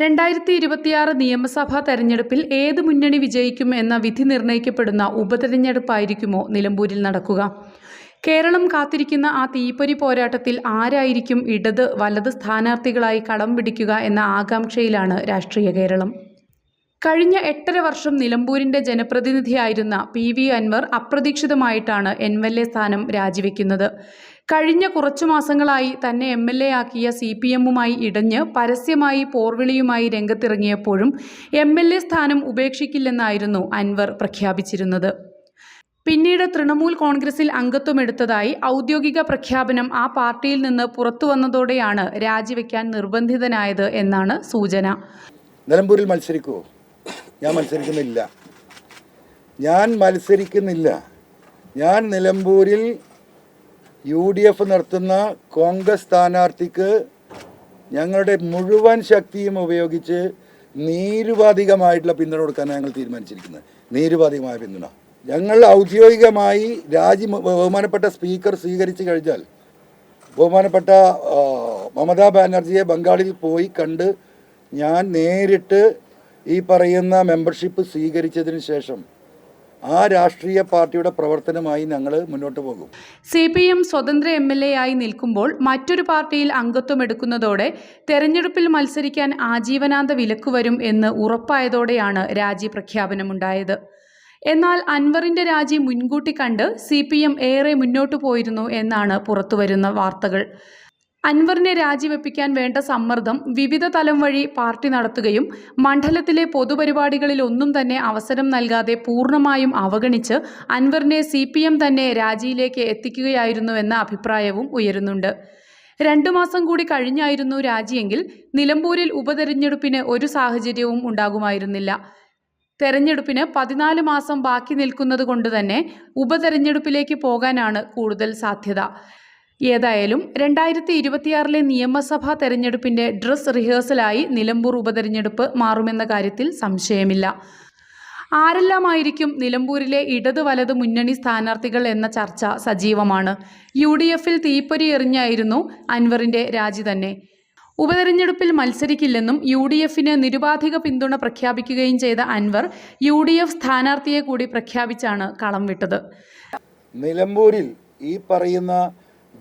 രണ്ടായിരത്തി ഇരുപത്തിയാറ് നിയമസഭാ തെരഞ്ഞെടുപ്പിൽ ഏത് മുന്നണി വിജയിക്കും എന്ന വിധി നിർണയിക്കപ്പെടുന്ന ഉപതെരഞ്ഞെടുപ്പായിരിക്കുമോ നിലമ്പൂരിൽ നടക്കുക? കേരളം കാത്തിരിക്കുന്ന ആ തീപ്പൊരി പോരാട്ടത്തിൽ ആരായിരിക്കും ഇടത് വലത് സ്ഥാനാർത്ഥികളായി കടം പിടിക്കുക എന്ന ആകാംക്ഷയിലാണ് രാഷ്ട്രീയ കേരളം. കഴിഞ്ഞ എട്ടര വർഷം നിലമ്പൂരിന്റെ ജനപ്രതിനിധിയായിരുന്ന പി വി അൻവർ അപ്രതീക്ഷിതമായിട്ടാണ് എൻ എൽ എ സ്ഥാനം രാജിവെക്കുന്നത്. കഴിഞ്ഞ കുറച്ചു മാസങ്ങളായി തന്നെ എം എൽ എ ആക്കിയ സി പി എമ്മുമായി ഇടഞ്ഞ് പരസ്യമായി പോർവിളിയുമായി രംഗത്തിറങ്ങിയപ്പോഴും എം എൽ എ സ്ഥാനം ഉപേക്ഷിക്കില്ലെന്നായിരുന്നു അൻവർ പ്രഖ്യാപിച്ചിരുന്നത്. പിന്നീട് തൃണമൂൽ കോൺഗ്രസിൽ അംഗത്വമെടുത്തതായി ഔദ്യോഗിക പ്രഖ്യാപനം ആ പാർട്ടിയിൽ നിന്ന് പുറത്തു വന്നതോടെയാണ് രാജിവെക്കാൻ നിർബന്ധിതനായത് എന്നാണ് സൂചന. നിലമ്പൂരിൽ ഞാൻ മത്സരിക്കുന്നില്ല. ഞാൻ മത്സരിക്കുന്നില്ല. ഞാൻ നിലമ്പൂരിൽ യു ഡി എഫ് നടത്തുന്ന കോൺഗ്രസ് സ്ഥാനാർത്ഥിക്ക് ഞങ്ങളുടെ മുഴുവൻ ശക്തിയും ഉപയോഗിച്ച് നീരുപാധികമായിട്ടുള്ള പിന്തുണ കൊടുക്കാനാണ് ഞങ്ങൾ തീരുമാനിച്ചിരിക്കുന്നത്. നീരുപാധികമായ പിന്തുണ. ഞങ്ങൾ ഔദ്യോഗികമായി രാജി ബഹുമാനപ്പെട്ട സ്പീക്കർ സ്വീകരിച്ചു കഴിഞ്ഞാൽ ബഹുമാനപ്പെട്ട മമതാ ബാനർജിയെ ബംഗാളിൽ പോയി കണ്ട് ഞാൻ നേരിട്ട് ഈ പറയുന്ന മെമ്പർഷിപ്പ് സ്വീകരിച്ചതിന് ശേഷം ആ രാഷ്ട്രീയ പാർട്ടിയുടെ പ്രവർത്തനമായി ഞങ്ങൾ മുന്നോട്ട് പോകും. സി പി എം സ്വതന്ത്ര എം എൽ എ ആയി നിൽക്കുമ്പോൾ മറ്റൊരു പാർട്ടിയിൽ അംഗത്വം എടുക്കുന്നതോടെ തെരഞ്ഞെടുപ്പിൽ മത്സരിക്കാൻ ആജീവനാന്ത വിലക്ക് വരും എന്ന് ഉറപ്പായതോടെയാണ് രാജി പ്രഖ്യാപനമുണ്ടായത്. എന്നാൽ അൻവറിന്റെ രാജി മുൻകൂട്ടി കണ്ട് സി ഏറെ മുന്നോട്ടു പോയിരുന്നു എന്നാണ് പുറത്തുവരുന്ന വാർത്തകൾ. അൻവറിനെ രാജിവെപ്പിക്കാൻ വേണ്ട സമ്മർദ്ദം വിവിധ തലം വഴി പാർട്ടി നടത്തുകയും മണ്ഡലത്തിലെ പൊതുപരിപാടികളിൽ ഒന്നും തന്നെ അവസരം നൽകാതെ പൂർണമായും അവഗണിച്ച് അൻവറിനെ സി തന്നെ രാജിയിലേക്ക് എത്തിക്കുകയായിരുന്നുവെന്ന അഭിപ്രായവും ഉയരുന്നുണ്ട്. രണ്ടു മാസം കൂടി കഴിഞ്ഞായിരുന്നു രാജിയെങ്കിൽ നിലമ്പൂരിൽ ഉപതെരഞ്ഞെടുപ്പിന് ഒരു സാഹചര്യവും ഉണ്ടാകുമായിരുന്നില്ല. തെരഞ്ഞെടുപ്പിന് പതിനാല് മാസം ബാക്കി നിൽക്കുന്നത് കൊണ്ട് തന്നെ ഉപതെരഞ്ഞെടുപ്പിലേക്ക് പോകാനാണ് കൂടുതൽ സാധ്യത. ഏതായാലും രണ്ടായിരത്തി ഇരുപത്തിയാറിലെ നിയമസഭാ തെരഞ്ഞെടുപ്പിന്റെ ഡ്രസ് റിഹേഴ്സലായി നിലമ്പൂർ ഉപതെരഞ്ഞെടുപ്പ് മാറുമെന്ന കാര്യത്തിൽ സംശയമില്ല. ആരെല്ലാമായിരിക്കും നിലമ്പൂരിലെ ഇടത് വലത് മുന്നണി സ്ഥാനാർത്ഥികൾ എന്ന ചർച്ച സജീവമാണ്. യു ഡി എഫിൽ തീപ്പൊരി എറിഞ്ഞായിരുന്നു അൻവറിന്റെ രാജി തന്നെ. ഉപതെരഞ്ഞെടുപ്പിൽ മത്സരിക്കില്ലെന്നും യു ഡി എഫിന് നിരുപാധിക പിന്തുണ പ്രഖ്യാപിക്കുകയും ചെയ്ത അൻവർ യു ഡി എഫ് സ്ഥാനാർത്ഥിയെ കൂടി പ്രഖ്യാപിച്ചാണ് കളം വിട്ടത്. നിലമ്പൂരിൽ ഈ പറയുന്ന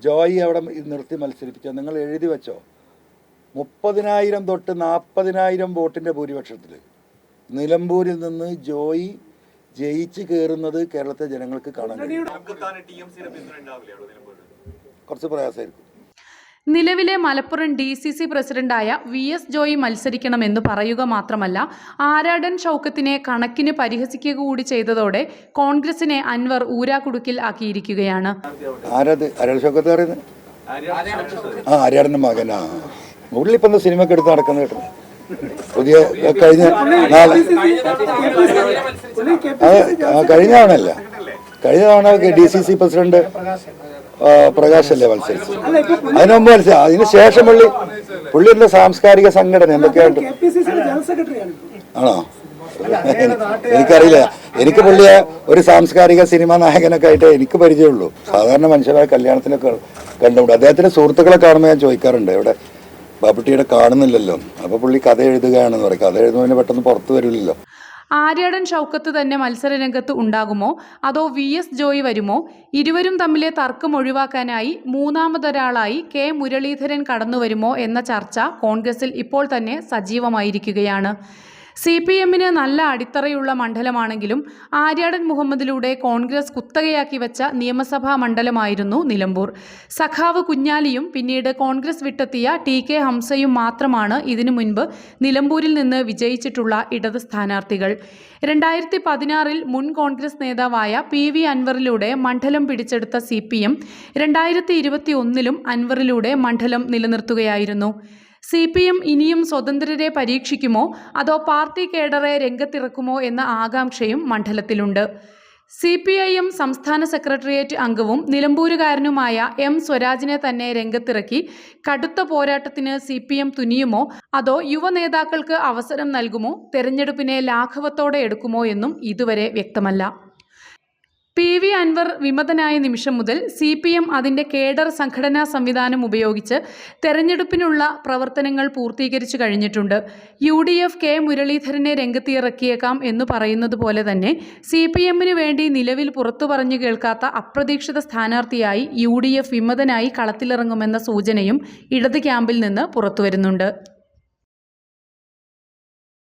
ജോയി അവിടെ നിർത്തി മത്സരിപ്പിച്ചോ? നിങ്ങൾ എഴുതി വെച്ചോ. മുപ്പതിനായിരം തൊട്ട് നാൽപ്പതിനായിരം വോട്ടിന്റെ ഭൂരിപക്ഷത്തിൽ. നിലമ്പൂരിൽ നിന്ന് ജോയി ജയിച്ച് കയറുന്നത് കേരളത്തെ ജനങ്ങൾക്ക് കാണാൻ കുറച്ച് പ്രയാസമായിരിക്കും. നിലവിലെ മലപ്പുറം ഡി സി സി പ്രസിഡന്റായ വി എസ് ജോയി മത്സരിക്കണമെന്ന് പറയുക മാത്രമല്ല ആരാടൻ ഷൗക്കത്തിനെ കണക്കിന് പരിഹസിക്കുക കൂടി ചെയ്തതോടെ കോൺഗ്രസിനെ അൻവർ ഊരാക്കുടുക്കിൽ ആക്കിയിരിക്കുകയാണ്. പുതിയ കഴിഞ്ഞ ആ, കഴിഞ്ഞ തവണ ഡി സി സി പ്രസിഡന്റ് പ്രകാശല്ലേ മത്സരിച്ചത്? അതിനു മുമ്പ് മത്സരം അതിന് ശേഷം പുള്ളി പുള്ളി എന്താ സാംസ്കാരിക സംഘടന എന്തൊക്കെയായിട്ട്. ആണോ എനിക്കറിയില്ല. എനിക്ക് പുള്ളിയെ ഒരു സാംസ്കാരിക സിനിമാ നായകനൊക്കെ ആയിട്ട് എനിക്ക് പരിചയമുള്ളൂ. സാധാരണ മനുഷ്യരായ കല്യാണത്തിനൊക്കെ കണ്ടുകൊണ്ട് അദ്ദേഹത്തിന്റെ സുഹൃത്തുക്കളെ കാണുമ്പോൾ ഞാൻ ചോദിക്കാറുണ്ട് ഇവിടെ ബാബുട്ടിയുടെ കാണുന്നില്ലല്ലോ? അപ്പൊ പുള്ളി കഥ എഴുതുകയാണെന്ന് പറയും. കഥ എഴുതുന്നതിന് പെട്ടെന്ന് പുറത്തു വരില്ലല്ലോ. ആര്യാടൻ ഷൗക്കത്ത് തന്നെ മത്സരരംഗത്ത് ഉണ്ടാകുമോ? അതോ വി എസ് ജോയി വരുമോ? ഇരുവരും തമ്മിലെ തർക്കം ഒഴിവാക്കാനായി മൂന്നാമതൊരാളായി കെ മുരളീധരൻ കടന്നുവരുമോ എന്ന ചർച്ച കോൺഗ്രസിൽ ഇപ്പോൾ തന്നെ സജീവമായിരിക്കുകയാണ്. സി പി എമ്മിന് നല്ല അടിത്തറയുള്ള മണ്ഡലമാണെങ്കിലും ആര്യാടൻ മുഹമ്മദിലൂടെ കോൺഗ്രസ് കുത്തകയാക്കി വെച്ച നിയമസഭാ മണ്ഡലമായിരുന്നു നിലമ്പൂർ. സഖാവ് കുഞ്ഞാലിയും പിന്നീട് കോൺഗ്രസ് വിട്ടെത്തിയ ടി കെ ഹംസയും മാത്രമാണ് ഇതിനു മുൻപ് നിലമ്പൂരിൽ നിന്ന് വിജയിച്ചിട്ടുള്ള ഇടത് സ്ഥാനാർത്ഥികൾ. രണ്ടായിരത്തി പതിനാറിൽ മുൻ കോൺഗ്രസ് നേതാവായ പി വി അൻവറിലൂടെ മണ്ഡലം പിടിച്ചെടുത്ത സി പി എം രണ്ടായിരത്തി ഇരുപത്തി ഒന്നിലും അൻവറിലൂടെ മണ്ഡലം നിലനിർത്തുകയായിരുന്നു. സി പി എം ഇനിയും സ്വതന്ത്രരെ പരീക്ഷിക്കുമോ? അതോ പാർട്ടി കേഡറെ രംഗത്തിറക്കുമോ എന്ന ആകാംക്ഷയും മണ്ഡലത്തിലുണ്ട്. സി പി ഐ എം സംസ്ഥാന സെക്രട്ടേറിയറ്റ് അംഗവും നിലമ്പൂരുകാരനുമായ എം സ്വരാജിനെ തന്നെ രംഗത്തിറക്കി. കടുത്ത പോരാട്ടത്തിന് സി പി എം തുനിയുമോ? അതോ യുവ നേതാക്കൾക്ക് അവസരം നൽകുമോ? തെരഞ്ഞെടുപ്പിനെ ലാഘവത്തോടെ എടുക്കുമോ എന്നും ഇതുവരെ വ്യക്തമല്ല. പി വി അൻവർ വിമതനായ നിമിഷം മുതൽ സി പി എം അതിന്റെ കേഡർ സംഘടനാ സംവിധാനം ഉപയോഗിച്ച് തെരഞ്ഞെടുപ്പിനുള്ള പ്രവർത്തനങ്ങൾ പൂർത്തീകരിച്ചു കഴിഞ്ഞിട്ടുണ്ട്. യു ഡി എഫ് കെ മുരളീധരനെ രംഗത്തിറക്കിയേക്കാം എന്ന് പറയുന്നത് പോലെ തന്നെ സി പി എമ്മിന് വേണ്ടി നിലവിൽ പുറത്തു പറഞ്ഞു കേൾക്കാത്ത അപ്രതീക്ഷിത സ്ഥാനാർത്ഥിയായി യു ഡി എഫ് വിമതനായി കളത്തിലിറങ്ങുമെന്ന സൂചനയും ഇടത് ക്യാമ്പിൽ നിന്ന് പുറത്തുവരുന്നുണ്ട്.